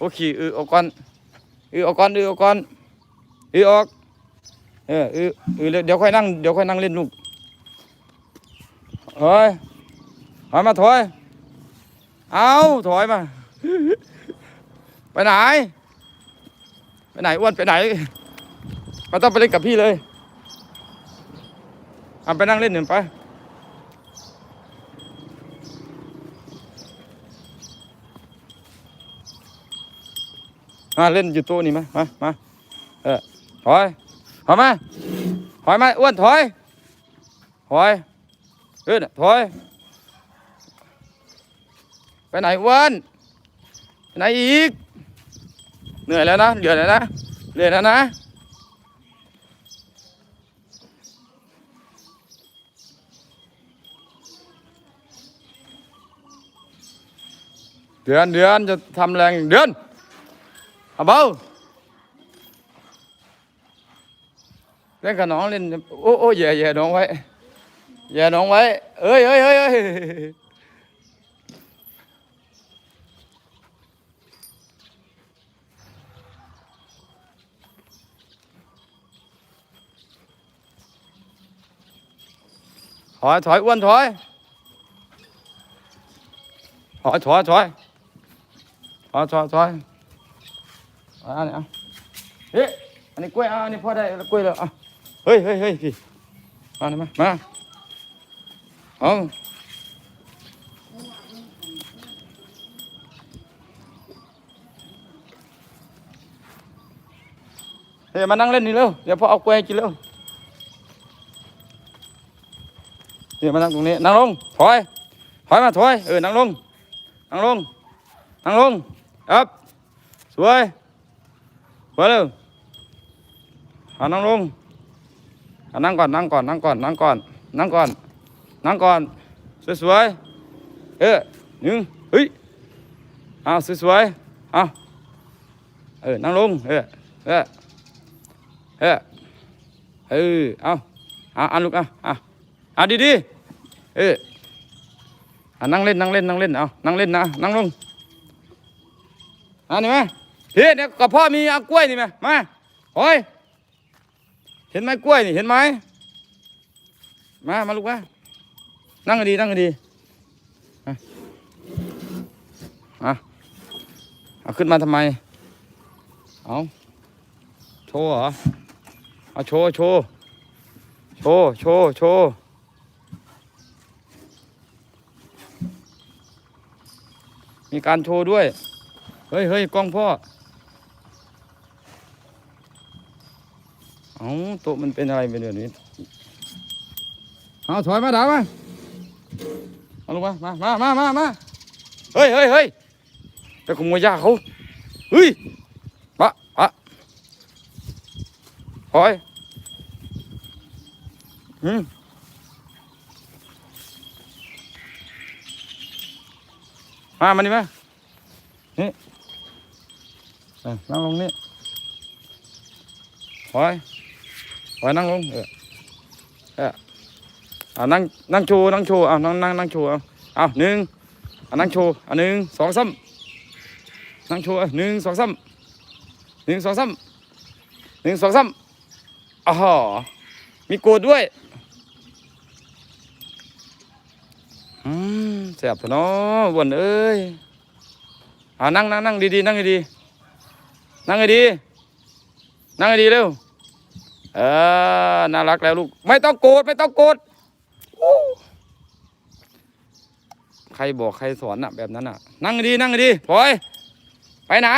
โอเคอือออกก่อนอือออกก่อนอือออกก่อนอือออก เอออืออือเดี๋ยวค่อยนั่งเดี๋ยวค่อยนั่งเล่นลูกเฮ้ยถอยมาถอย เอาถอยมา ไปไหน ไปไหนอ้วนไปไหนมาต้องไปเล่นกับพี่เลยเอาไปนั่งเล่นหนึ่งไป มาเล่นอยู่โต๊ะนี่มามามาเออถอยถอยมาถอยมาอ้วนถอยถอยเออน่ะถอยไปไหนอ้วนไปไหนอีก เหนื่อยแล้วนะเหนื่อยแล้วนะเหนื่อยแล้วนะเดือนเดือนจะทำแรงเดือน เอาเบาเล่นกับน้องเล่นโอ้โอ้แย่แย่น้องไว้แย่น้ องไว้เอ้ยเอ้ยเอ้ยเอ้ยถอยถอยอ้วนถอยถอยถอยถอยถอยถอยถอยอ่าเนี่ยเอาเฮ้ยอันนี้กล้วยอะอันนี้พ่อได้กล้วยแล้วอะเฮ้ยเฮ้ยเฮ้ยพี่มาหน่อยมามาเอาเฮ้ยมานั่งเล่นนี่เร็วเดี๋ยวพ่อเอากล้วยให้กินเร็วเดี๋ยวมานั่งตรงนี้นั่งลงถอยถอยมาถอยเออนั่งลงนั่งลงนั่งลงอัพสวยไป เร็วเอานั่งลงเอานั่งก่อนนั่งก่อนนั่งก่อนนั่งก่อนนั่งก่อนนั่งก่อนสวยๆเออหนึ่งเฮ้ยเอาสวยๆเอาเออนั่งลงเออเออเออเออเอาเอาเอาลูกเอาเอาเอาดีๆเออเอานั่งเล่นนั่งเล่นนั่งเล่นเอานั่งเล่นนะนั่งลงอันนี้ไหม พี่เนี่ยกับพ่อมีเอากล้วยนี่ไหมมาโอ้ยเห็นไหมกล้วยนี่เห็นไหมมามาลูกมานั่งให้ดีนั่งให้ดีมามาเอาขึ้นมาทำไมเอาโชว์เหรอเอาโชว์โชว์โชว์โชว์โชว์มีการโชว์ด้วย เฮ้ยเฮ้ยกล้องพ่อ เอาโต๊ะมันเป็นอะไรไปเดี๋ยนี้เอาถอยมาดาวมาเอาลงมามามามามามาเฮ้ยเฮ้ยเฮ้ยไปขโมยยาเขาเฮ้ยปะปะถอยอืมมามานี่มาเออนั่งลงนี่ถอย ถอยนั่งลงเออเออเอานั่งนั่งโชว์นั่งโชว์เอานั่งนั่งนั่งโชว์เอาเอาหนึ่งเอานั่งโชว์เอาหนึ่งสองสามนั่งโชว์หนึ่งสองสามหนึ่งสองสามหนึ่งสองสามอ๋อมีโกดด้วยอืมแสบเนาะวนเอ้ยอ่านั่งนั่งนั่งดีๆนั่งดีๆนั่งดีๆนั่งดีๆเร็ว เออ น่ารักแล้วลูก ไม่ต้องโกรธไม่ต้องโกรธใครบอกใครสอนน่ะแบบนั้นน่ะนั่งดีนั่งดีพลอย ไปไหน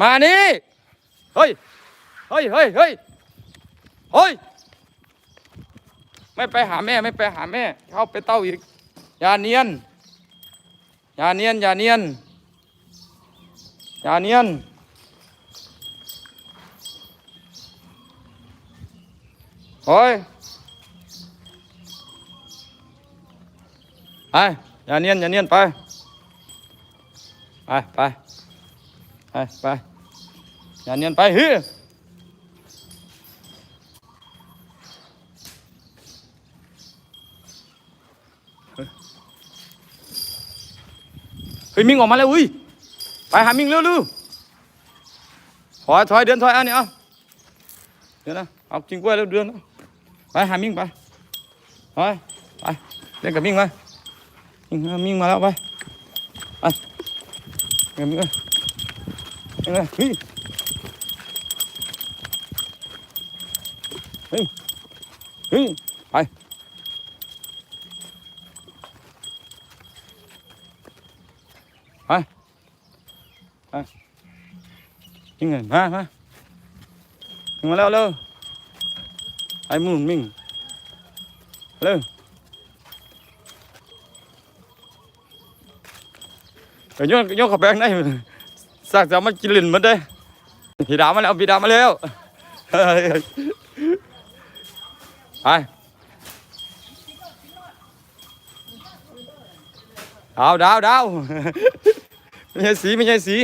มานี่เฮ้ยเฮ้ยเฮ้ยเฮ้ยเฮ้ยไม่ไปหาแม่ไม่ไปหาแม่ เข้าไปเต้าอีกอย่าเนียนอย่าเนียนอย่าเนียนอย่าเนียน โอ้ยไปอย่าเนียนอย่าเนียนไปไปไปไปไปอย่าเนียนไปเฮ้ย ไปหามิ่งเร็วเร็วถอยถอยเดินถอยเอันนี้เอาเดี๋ยวนะเอากินกล้วยแล้วเดินไปหามิ่งไปไปไปเล่นกับมิ่งไปมิ่งมิ่งมาแล้วไปไปเล่นกับมิ่งไปเล่นไปเฮ้ยเฮ้ยเฮ้ยไปไปไปมิ่งเลยมามามิ่งมาแล้วเร็ว ไอ้มุ่งมิ่งเร็วเดี๋ยวโยนโยนเข้าไปข้างในซากจะเอามันกินลิ้นมันได้พี่ดามาแล้วพี่ดามาแล้วไปดาวดาวดาวไม่ใช่สีไม่ใช่สี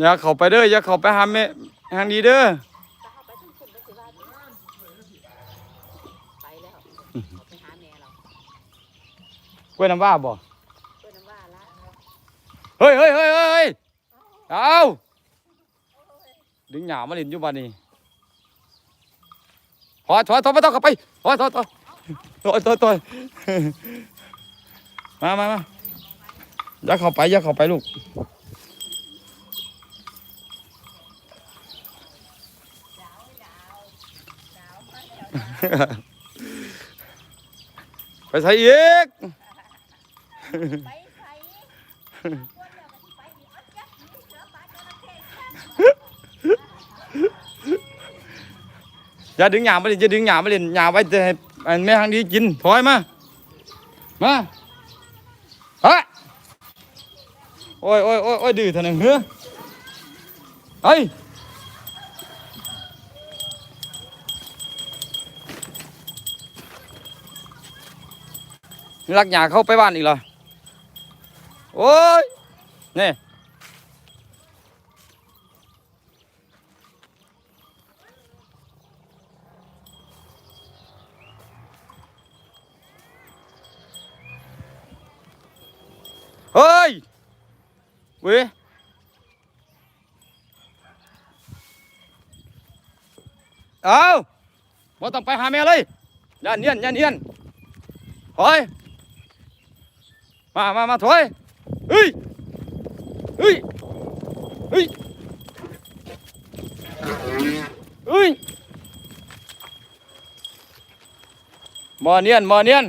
อย่าเข้าไปเด้ออย่าเข้าไปหาแม่ทางนี้เด้อไปแล้วเขาไปหาแม่เรากล้วยน้ำว่าบ่เพื่อนว่าละเฮ้ยเฮ้ยเฮ้ยเฮ้ยเอา ดึงหยามาเล่นอยู่บ้านนี้ถอยถอยถอยไม่ต้องเข้าไปถอยถอยถอยถอยถอยถอยมามามาอย่าเข้าไปอย่าเข้าไปลูกไปใส่อีกไปใส่ อย่าดึงหยามาเล่นอย่าดึงหยามาเล่นหยามไว้จะให้แม่ทางนี้กินถอยมา มาเฮ้ยโอ้ยโอ้ยโอ้ยโอ้ยดื้อเท่านั้นเหรอเฮ้ยรักหยาเข้าไปบ้านอีกเหรอโอ้ยนี่เฮ้ย เว้ยเอาบ่ต้องไปหาแม่เลยย่าเนียนย่าเนียนถอยมามามาถอยเฮ้ยเฮ้ยเฮ้ยเฮ้ยบ่เนียนบ่เนียน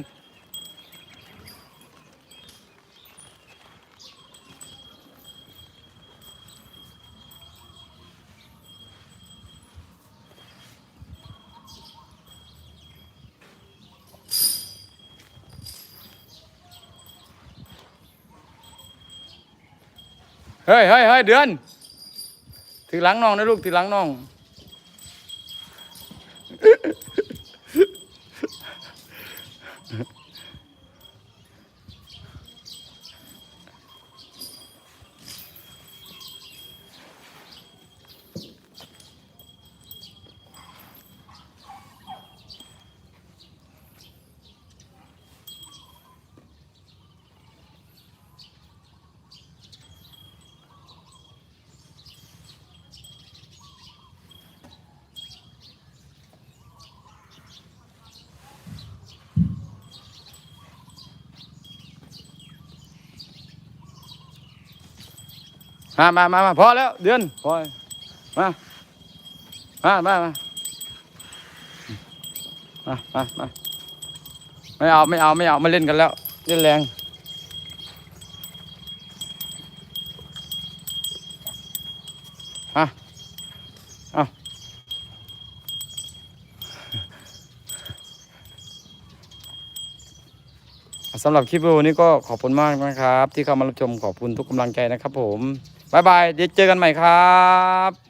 เฮ้ยเฮ้ยเฮ้ยเดือน ถือหลังน้องนะลูกถือหลังน้อง มามามามาพอแล้วเดือนพอมามามามามามาไม่เอาไม่เอาไม่เอามาเล่นกันแล้วเล่นแรงฮะเอาสำหรับคลิปวิดีโอนี้ก็ขอบคุณมากนะครับ ที่เข้ามารับชมขอบคุณทุกกำลังใจนะครับผม บายบายเดี๋ยวเจอกันใหม่ครับ